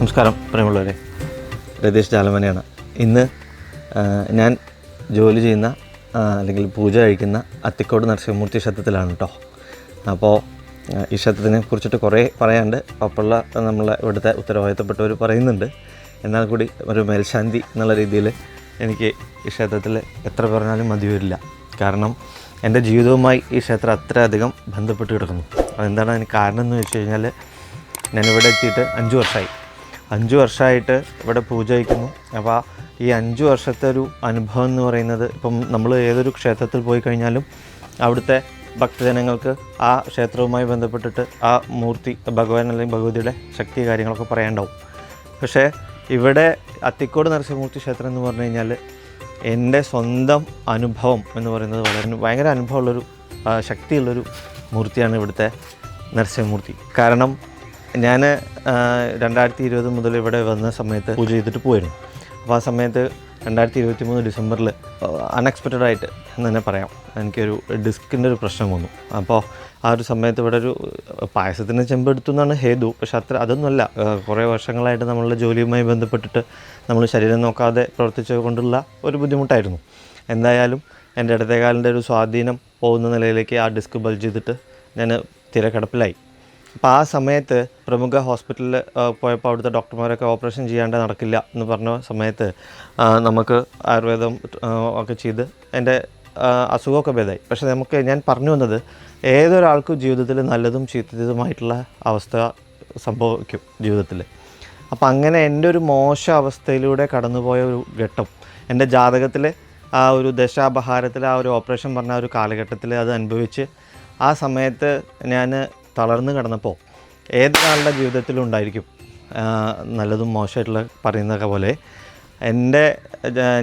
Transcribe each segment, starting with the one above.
നമസ്കാരം പ്രിയമുള്ളവരെ. രതീഷ് ജാലമനയാണ് ഇന്ന് ഞാൻ ജോലി ചെയ്യുന്ന അല്ലെങ്കിൽ പൂജ കഴിക്കുന്ന അത്തിക്കോട് നരസിംഹമൂർത്തി ക്ഷേത്രത്തിലാണ് കേട്ടോ അപ്പോൾ ഈ ക്ഷേത്രത്തിനെ കുറിച്ചിട്ട് കുറേ പറയാണ്ട് ഒപ്പമുള്ള നമ്മളെ ഇവിടുത്തെ ഉത്തരവാദിത്തപ്പെട്ടവർ പറയുന്നുണ്ട്. എന്നാൽ കൂടി ഒരു മേൽശാന്തി എന്നുള്ള രീതിയിൽ എനിക്ക് ഈ ക്ഷേത്രത്തിൽ എത്ര പറഞ്ഞാലും മതി വരില്ല കാരണം എന്റെ ജീവിതവുമായി ഈ ക്ഷേത്രം അത്രയധികം ബന്ധപ്പെട്ട് കിടക്കുന്നു. അതെന്താണ് അതിന് കാരണം എന്ന് വെച്ച് കഴിഞ്ഞാൽ ഞാനിവിടെ എത്തിയിട്ട് അഞ്ച് വർഷമായി അഞ്ച് വർഷമായിട്ട് ഇവിടെ പൂജ വയ്ക്കുന്നു. അപ്പോൾ ഈ അഞ്ച് വർഷത്തെ ഒരു അനുഭവം എന്ന് പറയുന്നത് ഇപ്പം നമ്മൾ ഏതൊരു ക്ഷേത്രത്തിൽ പോയി കഴിഞ്ഞാലും അവിടുത്തെ ഭക്തജനങ്ങൾക്ക് ആ ക്ഷേത്രവുമായി ബന്ധപ്പെട്ടിട്ട് ആ മൂർത്തി ഭഗവാൻ അല്ലെങ്കിൽ ഭഗവതിയുടെ ശക്തി കാര്യങ്ങളൊക്കെ പറയാനുണ്ടാവും. പക്ഷേ ഇവിടെ അത്തിക്കോട് നരസിംഹമൂർത്തി ക്ഷേത്രം എന്ന് പറഞ്ഞു കഴിഞ്ഞാൽ എന്റെ സ്വന്തം അനുഭവം എന്ന് പറയുന്നത് വളരെ ഭയങ്കര അനുഭവമുള്ളൊരു ശക്തിയുള്ളൊരു മൂർത്തിയാണ് ഇവിടുത്തെ നരസിംഹമൂർത്തി. കാരണം ഞാൻ രണ്ടായിരത്തി ഇരുപത് മുതൽ ഇവിടെ വന്ന സമയത്ത് പൂജ ചെയ്തിട്ട് പോയിരുന്നു. അപ്പോൾ ആ സമയത്ത് രണ്ടായിരത്തി ഇരുപത്തി മൂന്ന് ഡിസംബറിൽ അൺഎക്സ്പെക്റ്റഡ് ആയിട്ട് എന്ന് തന്നെ പറയാം. എനിക്കൊരു ഡിസ്കിന്റെ ഒരു പ്രശ്നം വന്നു. അപ്പോൾ ആ ഒരു സമയത്ത് ഇവിടെ ഒരു പായസത്തിന് ചെമ്പെടുത്തു എന്നാണ് ഹേതു. പക്ഷെ അത്ര അതൊന്നുമല്ല. കുറേ വർഷങ്ങളായിട്ട് നമ്മളുടെ ജോലിയുമായി ബന്ധപ്പെട്ടിട്ട് നമ്മൾ ശരീരം നോക്കാതെ പ്രവർത്തിച്ചത് കൊണ്ടുള്ള ഒരു ബുദ്ധിമുട്ടായിരുന്നു. എന്തായാലും എന്റെ ഇടത്തേകാലിന്റെ ഒരു സ്വാധീനം പോകുന്ന നിലയിലേക്ക് ആ ഡിസ്ക് ബൾജ് ചെയ്തിട്ട് ഞാൻ തിരക്കിടപ്പിലായി. അപ്പോൾ ആ സമയത്ത് പ്രമുഖ ഹോസ്പിറ്റലിൽ പോയപ്പോൾ അവിടുത്തെ ഡോക്ടർമാരൊക്കെ ഓപ്പറേഷൻ ചെയ്യാണ്ട് നടക്കില്ല എന്ന് പറഞ്ഞ സമയത്ത് നമുക്ക് ആയുർവേദം ഒക്കെ ചെയ്ത് എന്റെ അസുഖമൊക്കെ ഭേദമായി പക്ഷേ നമുക്ക് ഞാൻ പറഞ്ഞു വന്നത് ഏതൊരാൾക്കും ജീവിതത്തിൽ നല്ലതും ചീത്തതുമായിട്ടുള്ള അവസ്ഥ സംഭവിക്കും ജീവിതത്തിൽ അപ്പം അങ്ങനെ എന്റെ ഒരു മോശ അവസ്ഥയിലൂടെ കടന്നുപോയ ഒരു ഘട്ടം എന്റെ ജാതകത്തിൽ ആ ഒരു ദശാപഹാരത്തിൽ ആ ഒരു ഓപ്പറേഷൻ പറഞ്ഞ ആ ഒരു കാലഘട്ടത്തിൽ അത് അനുഭവിച്ച് ആ സമയത്ത് ഞാൻ തളർന്നു കിടന്നപ്പോൾ ഏതൊരാളുടെ ജീവിതത്തിലും ഉണ്ടായിരിക്കും നല്ലതും മോശമായിട്ടുള്ള പറയുന്നതൊക്കെ പോലെ. എന്റെ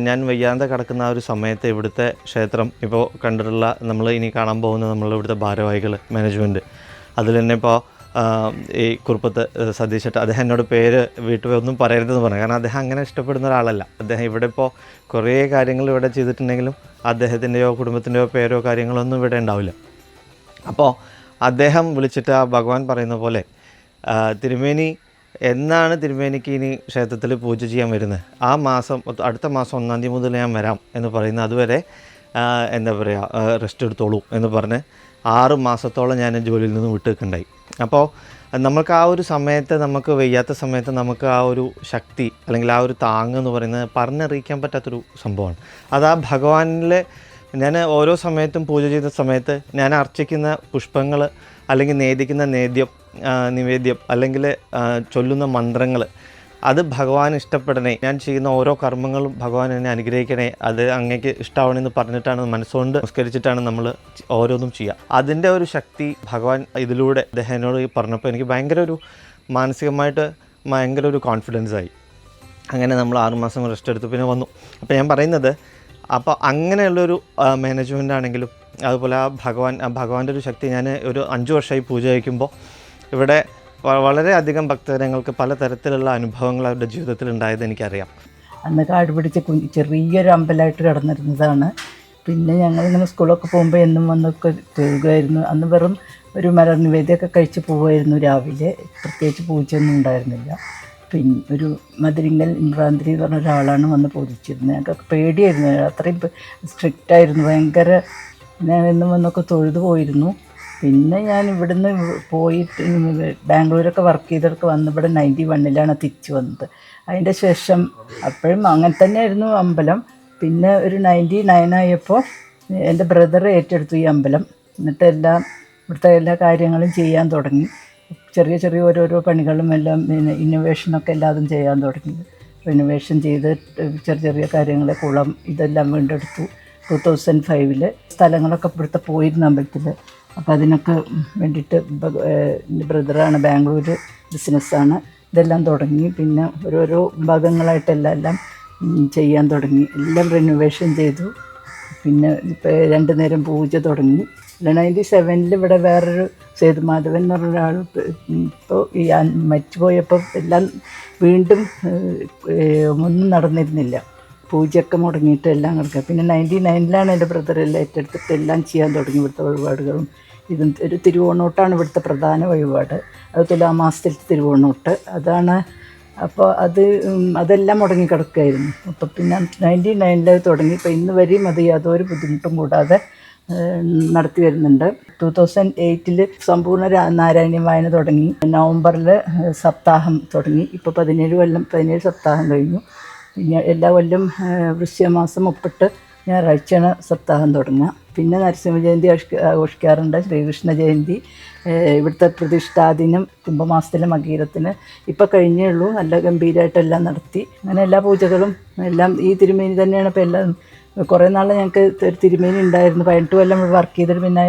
ഞാൻ വയ്യാതെ കിടക്കുന്ന ആ ഒരു സമയത്ത് ഇവിടുത്തെ ക്ഷേത്രം ഇപ്പോൾ കണ്ടിട്ടുള്ള നമ്മൾ ഇനി കാണാൻ പോകുന്ന നമ്മളുടെ ഇവിടുത്തെ ഭാരവാഹികൾ മാനേജ്മെന്റ് അതിൽ തന്നെ ഇപ്പോൾ ഈ കുറുപ്പത്ത് സതീശട്ട് അദ്ദേഹം എന്നോട് പേര് വീട്ടിൽ ഒന്നും പറയരുതെന്ന് പറഞ്ഞു. കാരണം അദ്ദേഹം അങ്ങനെ ഇഷ്ടപ്പെടുന്ന ഒരാളല്ല. അദ്ദേഹം ഇവിടെ ഇപ്പോൾ കുറേ കാര്യങ്ങൾ ഇവിടെ ചെയ്തിട്ടുണ്ടെങ്കിലും അദ്ദേഹത്തിന്റെയോ കുടുംബത്തിന്റെയോ പേരോ കാര്യങ്ങളൊന്നും ഇവിടെ ഉണ്ടാവില്ല. അപ്പോൾ അദ്ദേഹം വിളിച്ചിട്ട് ആ ഭഗവാൻ പറയുന്ന പോലെ തിരുമേനി എന്നാണ് തിരുമേനിക്ക് ഇനി ക്ഷേത്രത്തിൽ പൂജ ചെയ്യാൻ വരുന്നത്? ആ മാസം അടുത്ത മാസം ഒന്നാം തീയതി മുതൽ ഞാൻ വരാം എന്ന് പറയുന്ന അതുവരെ എന്താ പറയുക റെസ്റ്റ് എടുത്തോളൂ എന്ന് പറഞ്ഞ് ആറ് മാസത്തോളം ഞാൻ ജോലിയിൽ നിന്ന് വിട്ടുനിൽക്കുണ്ടായി അപ്പോൾ നമുക്ക് ആ ഒരു സമയത്ത് നമുക്ക് വയ്യാത്ത സമയത്ത് നമുക്ക് ആ ഒരു ശക്തി അല്ലെങ്കിൽ ആ ഒരു താങ്ങ് എന്ന് പറയുന്നത് പറഞ്ഞറിയിക്കാൻ പറ്റാത്തൊരു സംഭവമാണ്. അത് ആ ഭഗവാനിലെ ഞാൻ ഓരോ സമയത്തും പൂജ ചെയ്ത സമയത്ത് ഞാൻ അർച്ചിക്കുന്ന പുഷ്പങ്ങൾ അല്ലെങ്കിൽ നേദിക്കുന്ന നേദ്യം നിവേദ്യം അല്ലെങ്കിൽ ചൊല്ലുന്ന മന്ത്രങ്ങൾ അത് ഭഗവാൻ ഇഷ്ടപ്പെടണേ. ഞാൻ ചെയ്യുന്ന ഓരോ കർമ്മങ്ങളും ഭഗവാൻ എന്നെ അനുഗ്രഹിക്കണേ. അത് അങ്ങേക്ക് ഇഷ്ടമാവണമെന്ന് പറഞ്ഞിട്ടാണ് മനസ്സുകൊണ്ട് നമസ്കരിച്ചിട്ടാണ് നമ്മൾ ഓരോന്നും ചെയ്യുക. അതിന്റെ ഒരു ശക്തി ഭഗവാൻ ഇതിലൂടെ അദ്ദേഹം എന്നോട് പറഞ്ഞപ്പോൾ എനിക്ക് ഭയങ്കര ഒരു മാനസികമായിട്ട് ഭയങ്കര ഒരു കോൺഫിഡൻസ് ആയി. അങ്ങനെ നമ്മൾ ആറുമാസം റെസ്റ്റ് എടുത്ത് പിന്നെ വന്നു. അപ്പോൾ ഞാൻ പറയുന്നത് അപ്പോൾ അങ്ങനെയുള്ളൊരു മാനേജ്മെന്റ് ആണെങ്കിലും അതുപോലെ ആ ഭഗവാൻ ആ ഭഗവാന്റെ ഒരു ശക്തി ഞാൻ ഒരു അഞ്ച് വർഷമായി പൂജ വയ്ക്കുമ്പോൾ ഇവിടെ വളരെയധികം ഭക്തജനങ്ങൾക്ക് പലതരത്തിലുള്ള അനുഭവങ്ങൾ അവരുടെ ജീവിതത്തിൽ ഉണ്ടായത് എനിക്കറിയാം. അന്ന് കാട് പിടിച്ച് കുഞ്ഞ് ചെറിയൊരു അമ്പലമായിട്ട് കിടന്നിരുന്നതാണ്. പിന്നെ ഞങ്ങൾ ഇങ്ങനെ സ്കൂളൊക്കെ പോകുമ്പോൾ എന്നും വന്നൊക്കെ ചെയ്യുമായിരുന്നു അന്ന് വെറും ഒരു മരനിവേദ്യമൊക്കെ കഴിച്ച് പോവുമായിരുന്നു രാവിലെ. പ്രത്യേകിച്ച് പൂജയൊന്നും ഉണ്ടായിരുന്നില്ല. പിന്നെ ഒരു മധുരിങ്ങൽ ഇമ്രാന്തിരി എന്ന് പറഞ്ഞ ഒരാളാണ് വന്ന് പൂജിച്ചിരുന്നത്. ഞങ്ങൾക്ക് പേടിയായിരുന്നു. അത്രയും സ്ട്രിക്റ്റ് ആയിരുന്നു. ഭയങ്കര ഞാൻ എന്നും വന്നൊക്കെ തൊഴുതു പോയിരുന്നു. പിന്നെ ഞാൻ ഇവിടുന്ന് പോയിട്ട് ബാംഗ്ലൂരൊക്കെ വർക്ക് ചെയ്തൊക്കെ വന്ന് ഇവിടെ നയന്റി വണ്ണിലാണ് തിരിച്ചു വന്നത്. അതിന്റെ ശേഷം അപ്പോഴും അങ്ങനെ തന്നെയായിരുന്നു അമ്പലം. പിന്നെ ഒരു നയന്റി നയൻ ആയപ്പോൾ എന്റെ ബ്രദർ ഏറ്റെടുത്തു ഈ അമ്പലം. എന്നിട്ട് എല്ലാം ഇവിടുത്തെ എല്ലാ കാര്യങ്ങളും ചെയ്യാൻ തുടങ്ങി. ചെറിയ ചെറിയ ഓരോരോ പണികളും എല്ലാം പിന്നെ ഇന്നോവേഷനൊക്കെ എല്ലാതും ചെയ്യാൻ തുടങ്ങി. റിനോവേഷൻ ചെയ്ത് ചെറിയ ചെറിയ കാര്യങ്ങളെ കുളം ഇതെല്ലാം വീണ്ടെടുത്തു. ടു തൗസൻഡ് ഫൈവിൽ സ്ഥലങ്ങളൊക്കെ ഇവിടുത്തെ പോയിരുന്നു അമ്പലത്തിൽ അപ്പോൾ അതിനൊക്കെ വേണ്ടിയിട്ട് ബ്രദറാണ് ബാംഗ്ലൂർ ബിസിനസ്സാണ് ഇതെല്ലാം തുടങ്ങി. പിന്നെ ഓരോരോ ഭാഗങ്ങളായിട്ടെല്ലാം എല്ലാം ചെയ്യാൻ തുടങ്ങി. എല്ലാം റിനോവേഷൻ ചെയ്തു. പിന്നെ രണ്ടു നേരം പൂജ തുടങ്ങി. നയന്റി സെവനിൽ ഇവിടെ വേറൊരു സേതുമാധവൻ എന്ന് പറഞ്ഞ ഒരാൾ ഇപ്പോൾ ഈ മരിച്ചുപോയപ്പോൾ എല്ലാം വീണ്ടും ഒന്നും നടന്നിരുന്നില്ല. പൂജയൊക്കെ മുടങ്ങിയിട്ട് എല്ലാം കിടക്കുക പിന്നെ നയന്റി നയനിലാണ് എന്റെ ബ്രദർ എല്ലാം ഏറ്റെടുത്തിട്ട് എല്ലാം ചെയ്യാൻ തുടങ്ങി ഇവിടുത്തെ വഴിപാടുകളും. ഇതും ഒരു തിരുവോണോട്ടാണ് ഇവിടുത്തെ പ്രധാന വഴിപാട്. അത് തുലാമാസത്തിലത്തെ തിരുവോണോട്ട്. അതാണ് അപ്പോൾ അത് അതെല്ലാം അതെല്ലാം മുടങ്ങിക്കിടക്കുകയായിരുന്നു. അപ്പോൾ പിന്നെ നയന്റി നയനിൽ തുടങ്ങി. ഇപ്പോൾ ഇന്ന് വരെയും അത് യാതൊരു ബുദ്ധിമുട്ടും കൂടാതെ നടത്തി വരുന്നുണ്ട്. ടൂ തൗസൻഡ് എയ്റ്റിൽ സമ്പൂർണ നാരായണീയ വായന തുടങ്ങി. നവംബറിൽ സപ്താഹം തുടങ്ങി. ഇപ്പോൾ പതിനേഴ് കൊല്ലം പതിനേഴ് സപ്താഹം കഴിഞ്ഞു. പിന്നെ എല്ലാ കൊല്ലം ഏഹ്, വൃശ്ചികമാസം മുപ്പിട്ട് ഞായറാഴ്ചയാണ് സപ്താഹം തുടങ്ങുക. പിന്നെ നരസിംഹ ജയന്തി ആഘോഷിക്കാറുണ്ട്. ശ്രീകൃഷ്ണ ജയന്തി ഇവിടുത്തെ പ്രതിഷ്ഠാദിനം കുംഭമാസത്തിലെ മകീരത്തിന്. ഇപ്പോൾ കഴിഞ്ഞേ ഉള്ളൂ. നല്ല ഗംഭീരമായിട്ടെല്ലാം നടത്തി. അങ്ങനെ എല്ലാ പൂജകളും എല്ലാം ഈ തിരുമേനി തന്നെയാണ് ഇപ്പോൾ എല്ലാം കുറേ നാൾ ഞങ്ങൾക്ക് തിരുമേനി ഉണ്ടായിരുന്നു പതിനെട്ട് കൊല്ലം വർക്ക് ചെയ്തിട്ട് പിന്നെ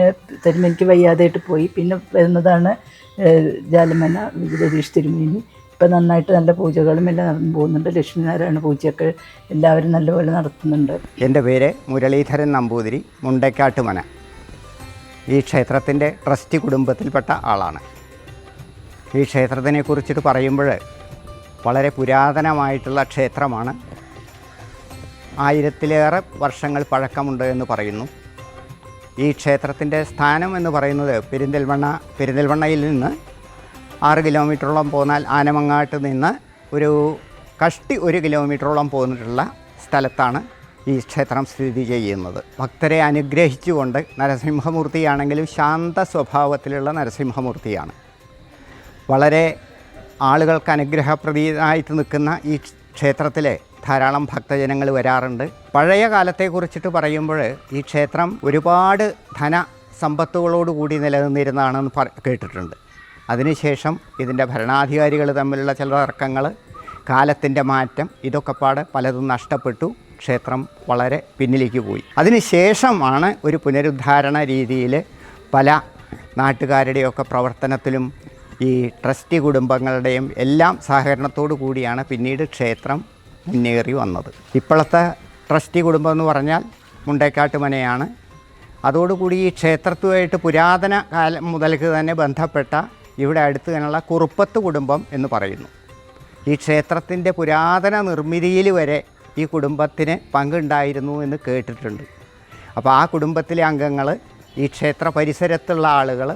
തിരുമേനിക്ക് വയ്യാതായിട്ട് പോയി. പിന്നെ വരുന്നതാണ് ജാലമന രതീഷ് തിരുമേനി. ഇപ്പം നന്നായിട്ട് നല്ല പൂജകളും എല്ലാം നടന്നു പോകുന്നുണ്ട്. ലക്ഷ്മിനാരായണ പൂജയൊക്കെ എല്ലാവരും നല്ലപോലെ നടത്തുന്നുണ്ട്. എന്റെ പേര് മുരളീധരൻ നമ്പൂതിരി മുണ്ടക്കാട്ടുമന. ഈ ക്ഷേത്രത്തിന്റെ ട്രസ്റ്റ് കുടുംബത്തിൽപ്പെട്ട ആളാണ്. ഈ ക്ഷേത്രത്തിനെ കുറിച്ചിട്ട് പറയുമ്പോൾ വളരെ പുരാതനമായിട്ടുള്ള ക്ഷേത്രമാണ് ആയിരത്തിലേറെ വർഷങ്ങൾ പഴക്കമുണ്ട് എന്ന് പറയുന്നു. ഈ ക്ഷേത്രത്തിന്റെ സ്ഥാനം എന്ന് പറയുന്നത് പെരിന്തൽമണ്ണ പെരിന്തൽമണ്ണയിൽ നിന്ന് ആറ് കിലോമീറ്ററോളം പോന്നാൽ ആനമങ്ങാട്ട് നിന്ന് ഒരു കഷ്ടി ഒരു കിലോമീറ്ററോളം പോന്നിട്ടുള്ള സ്ഥലത്താണ് ഈ ക്ഷേത്രം സ്ഥിതി ചെയ്യുന്നത്. ഭക്തരെ അനുഗ്രഹിച്ചുകൊണ്ട് നരസിംഹമൂർത്തിയാണെങ്കിലും ശാന്ത സ്വഭാവത്തിലുള്ള നരസിംഹമൂർത്തിയാണ്. വളരെ ആളുകൾക്ക് അനുഗ്രഹപ്രതീതായിട്ട് നിൽക്കുന്ന ഈ ക്ഷേത്രത്തിൽ ധാരാളം ഭക്തജനങ്ങൾ വരാറുണ്ട്. പഴയ കാലത്തെക്കുറിച്ചിട്ട് പറയുമ്പോൾ ഈ ക്ഷേത്രം ഒരുപാട് ധന സമ്പത്തുകളോടുകൂടി നിലനിന്നിരുന്നതാണെന്ന് കേട്ടിട്ടുണ്ട്. അതിനുശേഷം ഇതിന്റെ ഭരണാധികാരികൾ തമ്മിലുള്ള ചില തർക്കങ്ങൾ കാലത്തിന്റെ മാറ്റം ഇതൊക്കെ പാട് പലതും നഷ്ടപ്പെട്ടു. ക്ഷേത്രം വളരെ പിന്നിലേക്ക് പോയി. അതിനുശേഷമാണ് ഒരു പുനരുദ്ധാരണ രീതിയിൽ പല നാട്ടുകാരുടെയൊക്കെ പ്രവർത്തനത്തിലും ഈ ട്രസ്റ്റി കുടുംബങ്ങളുടെയും എല്ലാം സഹകരണത്തോടു കൂടിയാണ് പിന്നീട് ക്ഷേത്രം മുന്നേറി വന്നത്. ഇപ്പോഴത്തെ ട്രസ്റ്റി കുടുംബം എന്ന് പറഞ്ഞാൽ മുണ്ടേക്കാട്ട് മനയാണ് അതോടുകൂടി ഈ ക്ഷേത്രത്തുമായിട്ട് പുരാതന കാലം മുതൽക്ക് തന്നെ ബന്ധപ്പെട്ട ഇവിടെ അടുത്ത് തന്നെയുള്ള കുറുപ്പത്ത് കുടുംബം എന്ന് പറയുന്നു. ഈ ക്ഷേത്രത്തിന്റെ പുരാതന നിർമ്മിതിയിൽ വരെ ഈ കുടുംബത്തിന് പങ്കുണ്ടായിരുന്നു എന്ന് കേട്ടിട്ടുണ്ട്. അപ്പോൾ ആ കുടുംബത്തിലെ അംഗങ്ങൾ ഈ ക്ഷേത്ര പരിസരത്തുള്ള ആളുകൾ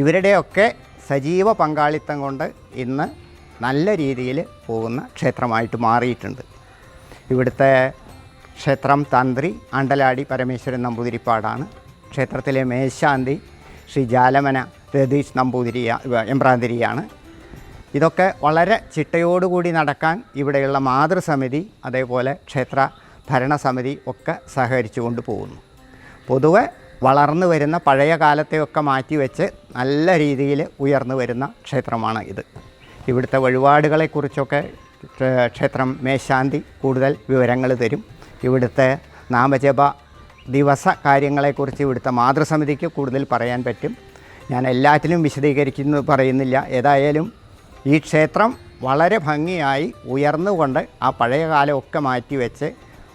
ഇവരുടെയൊക്കെ സജീവ പങ്കാളിത്തം കൊണ്ട് ഇന്ന് നല്ല രീതിയിൽ പോകുന്ന ക്ഷേത്രമായിട്ട് മാറിയിട്ടുണ്ട്. ഇവിടുത്തെ ക്ഷേത്രം തന്ത്രി അണ്ടലാടി പരമേശ്വരൻ നമ്പൂതിരിപ്പാടാണ്. ക്ഷേത്രത്തിലെ മേശാന്തി ശ്രീ ജാലമന രതീഷ് നമ്പൂതിരിയ എമ്പ്രാന്തിരിയാണ് ഇതൊക്കെ വളരെ ചിട്ടയോടുകൂടി നടക്കാൻ ഇവിടെയുള്ള മാതൃസമിതി അതേപോലെ ക്ഷേത്ര ഭരണസമിതി ഒക്കെ സഹകരിച്ചു കൊണ്ട് പോകുന്നു. പൊതുവെ വളർന്നു വരുന്ന പഴയ കാലത്തെയൊക്കെ മാറ്റിവെച്ച് നല്ല രീതിയിൽ ഉയർന്നു വരുന്ന ക്ഷേത്രമാണ് ഇത്. ഇവിടുത്തെ വഴിപാടുകളെക്കുറിച്ചൊക്കെ ക്ഷേത്രം മേശാന്തി കൂടുതൽ വിവരങ്ങൾ തരും. ഇവിടുത്തെ നാമജപ ദിവസ കാര്യങ്ങളെക്കുറിച്ച് ഇവിടുത്തെ മാതൃസമിതിക്ക് കൂടുതൽ പറയാൻ പറ്റും. ഞാൻ എല്ലാത്തിലും വിശദീകരിക്കുന്നു പറയുന്നില്ല. ഏതായാലും ഈ ക്ഷേത്രം വളരെ ഭംഗിയായി ഉയർന്നുകൊണ്ട് ആ പഴയ കാലമൊക്കെ മാറ്റിവെച്ച്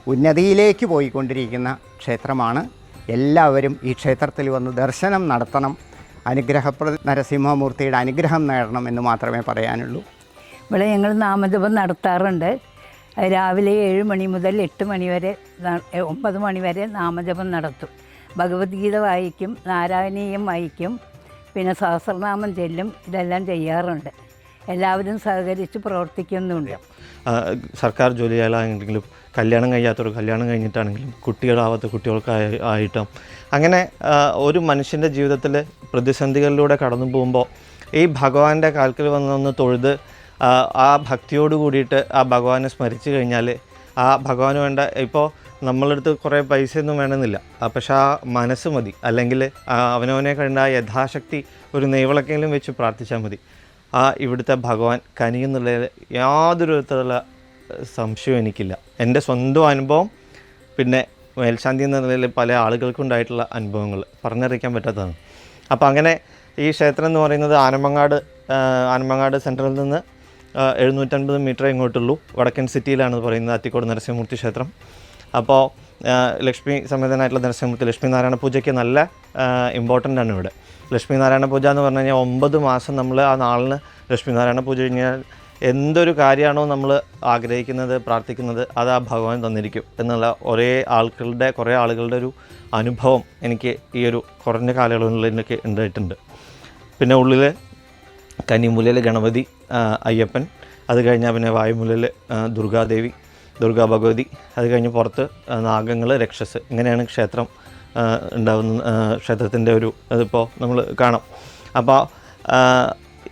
ഉന്നതിയിലേക്ക് പോയിക്കൊണ്ടിരിക്കുന്ന ക്ഷേത്രമാണ്. എല്ലാവരും ഈ ക്ഷേത്രത്തിൽ വന്ന് ദർശനം നടത്തണം അനുഗ്രഹപ്ര നരസിംഹമൂർത്തിയുടെ അനുഗ്രഹം നേടണം എന്ന് മാത്രമേ പറയാനുള്ളൂ. ഇവിടെ ഞങ്ങൾ നാമജപം നടത്താറുണ്ട്. രാവിലെ ഏഴ് മണി മുതൽ എട്ട് മണി വരെ ഒമ്പത് മണി വരെ നാമജപം നടത്തും. ഭഗവത്ഗീത വായിക്കും നാരായണീയം വായിക്കും പിന്നെ സഹസ്രനാമം ചെല്ലും ഇതെല്ലാം ചെയ്യാറുണ്ട്. എല്ലാവരും സഹകരിച്ച് പ്രവർത്തിക്കുന്നുണ്ട്. സർക്കാർ ജോലിയാണെങ്കിലും കല്യാണം കഴിയാത്തവർ കല്യാണം കഴിഞ്ഞിട്ടാണെങ്കിലും കുട്ടികളാവാത്ത കുട്ടികൾക്കായി ആയിട്ടും അങ്ങനെ ഒരു മനുഷ്യന്റെ ജീവിതത്തിൽ പ്രതിസന്ധികളിലൂടെ കടന്നു പോകുമ്പോൾ ഈ ഭഗവാന്റെ കാൽക്കൽ വന്നൊന്ന് തൊഴുത് ആ, ഭക്തിയോട് കൂടിയിട്ട് ആ ഭഗവാനെ സ്മരിച്ചു കഴിഞ്ഞാൽ ആ ഭഗവാന് വേണ്ട ഇപ്പോൾ നമ്മളടുത്ത് കുറേ പൈസയൊന്നും വേണമെന്നില്ല. പക്ഷേ ആ മനസ്സ് മതി. അല്ലെങ്കിൽ അവനവനെ കണ്ട യഥാശക്തി ഒരു നെയ്വിളക്കെങ്കിലും വെച്ച് പ്രാർത്ഥിച്ചാൽ മതി. ആ ഇവിടുത്തെ ഭഗവാൻ കനിയുന്നുള്ളതിൽ യാതൊരു വിധത്തിലുള്ള സംശയവും എനിക്കില്ല. എന്റെ സ്വന്തം അനുഭവം പിന്നെ മേൽശാന്തി എന്ന നിലയിൽ പല ആളുകൾക്കും ഉണ്ടായിട്ടുള്ള അനുഭവങ്ങൾ പറഞ്ഞറിയിക്കാൻ പറ്റാത്തതാണ്. അപ്പോൾ അങ്ങനെ ഈ ക്ഷേത്രം എന്ന് പറയുന്നത് ആനമങ്ങാട് ആനമങ്ങാട് സെന്ററിൽ നിന്ന് എഴുന്നൂറ്റൻപത് മീറ്റർ ഇങ്ങോട്ടുള്ളൂ. വടക്കൻ സിറ്റിയിലാണ് പറയുന്നത് അത്തിക്കോട് നരസിംഹമൂർത്തി ക്ഷേത്രം. അപ്പോൾ ലക്ഷ്മി സമേതനായിട്ടുള്ള നരസിംഹമൂർത്തി ലക്ഷ്മി നാരായണ പൂജയ്ക്ക് നല്ല ഇമ്പോർട്ടന്റ് ആണ് ഇവിടെ. ലക്ഷ്മി നാരായണ പൂജ എന്ന് പറഞ്ഞു കഴിഞ്ഞാൽ ഒമ്പത് മാസം നമ്മൾ ആ നാളിന് ലക്ഷ്മി നാരായണ പൂജ കഴിഞ്ഞാൽ എന്തൊരു കാര്യമാണോ നമ്മൾ ആഗ്രഹിക്കുന്നത് പ്രാർത്ഥിക്കുന്നത് അത് ആ ഭഗവാൻ തന്നിരിക്കും എന്നുള്ള ഒരേ ആൾക്കളുടെ കുറേ ആളുകളുടെ ഒരു അനുഭവം എനിക്ക് ഈ ഒരു കുറഞ്ഞ കാലയളവിൽ എനിക്ക് ഉണ്ടായിട്ടുണ്ട്. പിന്നെ ഉള്ളിൽ കന്നിമൂലയിൽ ഗണപതി അയ്യപ്പൻ അത് കഴിഞ്ഞാൽ പിന്നെ വായുമൂലയിൽ ദുർഗാദേവി ദുർഗാ ഭഗവതി അത് കഴിഞ്ഞ് പുറത്ത് നാഗങ്ങൾ രക്ഷസ് ഇങ്ങനെയാണ് ക്ഷേത്രം ആ, ക്ഷേത്രത്തിന്റെ ഒരു ഇതിപ്പോൾ നമ്മൾ കാണാം. അപ്പോൾ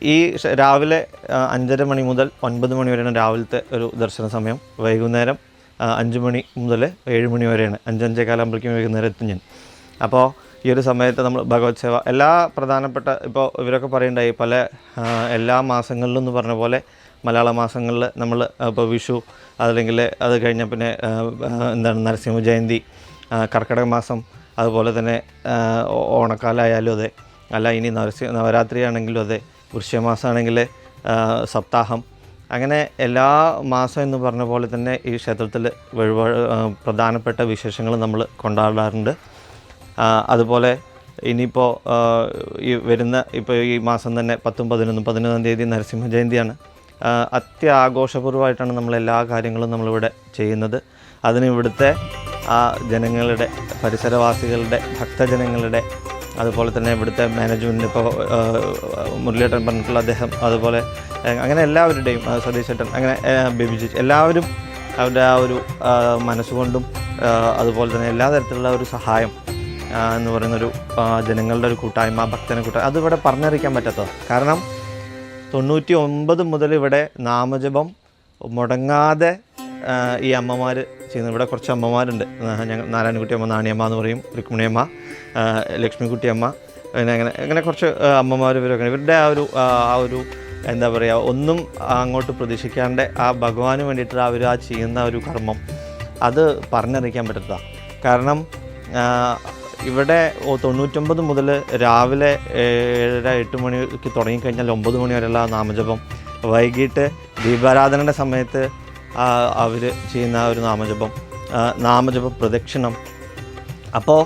ഈ രാവിലെ അഞ്ചര മണി മുതൽ ഒൻപത് മണി വരെയാണ് രാവിലത്തെ ഒരു ദർശന സമയം. വൈകുന്നേരം അഞ്ച് മണി മുതൽ ഏഴ് മണി വരെയാണ്. അഞ്ചഞ്ചേ കാലാകുമ്പോഴേക്കും വൈകുന്നേരം എത്തും ഞാൻ. അപ്പോൾ ഈ ഒരു സമയത്ത് നമ്മൾ ഭഗവത് സേവ എല്ലാ പ്രധാനപ്പെട്ട ഇപ്പോൾ ഇവരൊക്കെ പറയണ്ടായി പല എല്ലാ മാസങ്ങളിലും എന്ന് പറഞ്ഞ പോലെ മലയാള മാസങ്ങളിൽ നമ്മൾ ഇപ്പോൾ വിഷു അതല്ലെങ്കിൽ അത് കഴിഞ്ഞാൽ പിന്നെ എന്താണ് നരസിംഹ ജയന്തി കർക്കിടക മാസം അതുപോലെ തന്നെ ഓണക്കാലമായാലും അതെ. അല്ല ഇനി നവസ നവരാത്രി ആണെങ്കിലും അതെ വൃശ്യമാസമാണെങ്കിൽ സപ്താഹം. അങ്ങനെ എല്ലാ മാസം എന്ന് പറഞ്ഞ പോലെ തന്നെ ഈ ക്ഷേത്രത്തിൽ വഴിപാട് പ്രധാനപ്പെട്ട വിശേഷങ്ങൾ നമ്മൾ കൊണ്ടാടാറുണ്ട്. അതുപോലെ ഇനിയിപ്പോൾ ഈ വരുന്ന ഇപ്പോൾ ഈ മാസം തന്നെ പത്തും പതിനൊന്നും പതിനൊന്നാം തീയതി നരസിംഹ ജയന്തിയാണ്. അത്യാഘോഷപൂർവമായിട്ടാണ് നമ്മൾ എല്ലാ കാര്യങ്ങളും നമ്മളിവിടെ ചെയ്യുന്നത്. അതിന് ഇവിടുത്തെ ആ ജനങ്ങളുടെ പരിസരവാസികളുടെ ഭക്തജനങ്ങളുടെ അതുപോലെ തന്നെ ഇവിടുത്തെ മാനേജ്മെന്റ് ഇപ്പോൾ മുരളിയേട്ടൻ പറഞ്ഞിട്ടുള്ള അദ്ദേഹം അതുപോലെ അങ്ങനെ എല്ലാവരുടെയും സതീശേട്ടൻ അങ്ങനെ ആ, എല്ലാവരും അവരുടെ ആ ഒരു മനസ്സുകൊണ്ടും അതുപോലെ തന്നെ എല്ലാ തരത്തിലുള്ള ഒരു സഹായം എന്ന് പറയുന്നൊരു ജനങ്ങളുടെ ഒരു കൂട്ടായ്മ ഭക്തന കൂട്ടായ്മ അതിവിടെ പറഞ്ഞറിയിക്കാൻ പറ്റാത്തത്. കാരണം തൊണ്ണൂറ്റി ഒമ്പത് മുതൽ ഇവിടെ നാമജപം മുടങ്ങാതെ ഈ അമ്മമാർ ചെയ്യുന്നു ഇവിടെ കുറച്ച് അമ്മമാരുണ്ട്. ഞങ്ങൾ നാരായണക്കുട്ടി അമ്മ നാണിയമ്മ എന്ന് പറയും. രുക്മിണിയമ്മ ലക്ഷ്മിക്കുട്ടി അമ്മ. പിന്നെ അങ്ങനെ അങ്ങനെ കുറച്ച് അമ്മമാർ ഇവരൊക്കെ ഇവരുടെ ആ ഒരു ആ ഒരു എന്താ പറയുക ഒന്നും അങ്ങോട്ട് പ്രതീക്ഷിക്കാണ്ട് ആ ഭഗവാന് വേണ്ടിയിട്ട് അവർ ആ ചെയ്യുന്ന ഒരു കർമ്മം. അത് പറഞ്ഞറിയിക്കാൻ പറ്റത്ത കാരണം ഇവിടെ തൊണ്ണൂറ്റൊമ്പത് മുതൽ രാവിലെ ഏഴര എട്ട് മണിക്ക് തുടങ്ങിക്കഴിഞ്ഞാൽ ഒമ്പത് മണി വരെയുള്ള നാമജപം. വൈകിട്ട് ദീപാരാധനയുടെ സമയത്ത് അവർ ചെയ്യുന്ന ഒരു നാമജപം നാമജപ പ്രദക്ഷിണം. അപ്പോൾ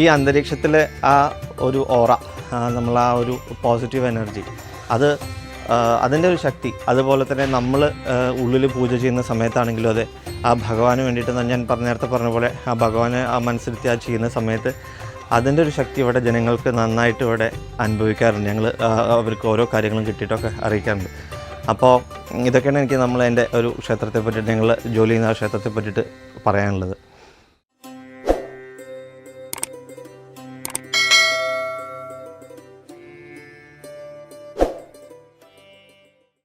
ഈ അന്തരീക്ഷത്തിലെ ആ ഒരു ഓറ നമ്മൾ ആ ഒരു പോസിറ്റീവ് എനർജി അത് അതിന്റെ ഒരു ശക്തി. അതുപോലെ തന്നെ നമ്മൾ ഉള്ളിൽ പൂജ ചെയ്യുന്ന സമയത്താണെങ്കിലും അതെ ആ ഭഗവാന് വേണ്ടിയിട്ട് ഞാൻ പറഞ്ഞ നേരത്തെ പറഞ്ഞ പോലെ ആ ഭഗവാനെ ആ മനസ്സിരുത്തി ആ ചെയ്യുന്ന സമയത്ത് അതിന്റെ ഒരു ശക്തി ഇവിടെ ജനങ്ങൾക്ക് നന്നായിട്ട് ഇവിടെ അനുഭവിക്കാറുണ്ട്. ഞങ്ങൾ അവർക്ക് ഓരോ കാര്യങ്ങളും കിട്ടിയിട്ടൊക്കെ അറിയിക്കാറുണ്ട്. അപ്പോൾ ഇതൊക്കെയാണ് എനിക്ക് നമ്മൾ എന്റെ ഒരു ക്ഷേത്രത്തെ പറ്റിയിട്ട് ഞങ്ങൾ ജോലി ചെയ്യുന്ന ക്ഷേത്രത്തെ പറ്റിയിട്ട് പറയാനുള്ളത്.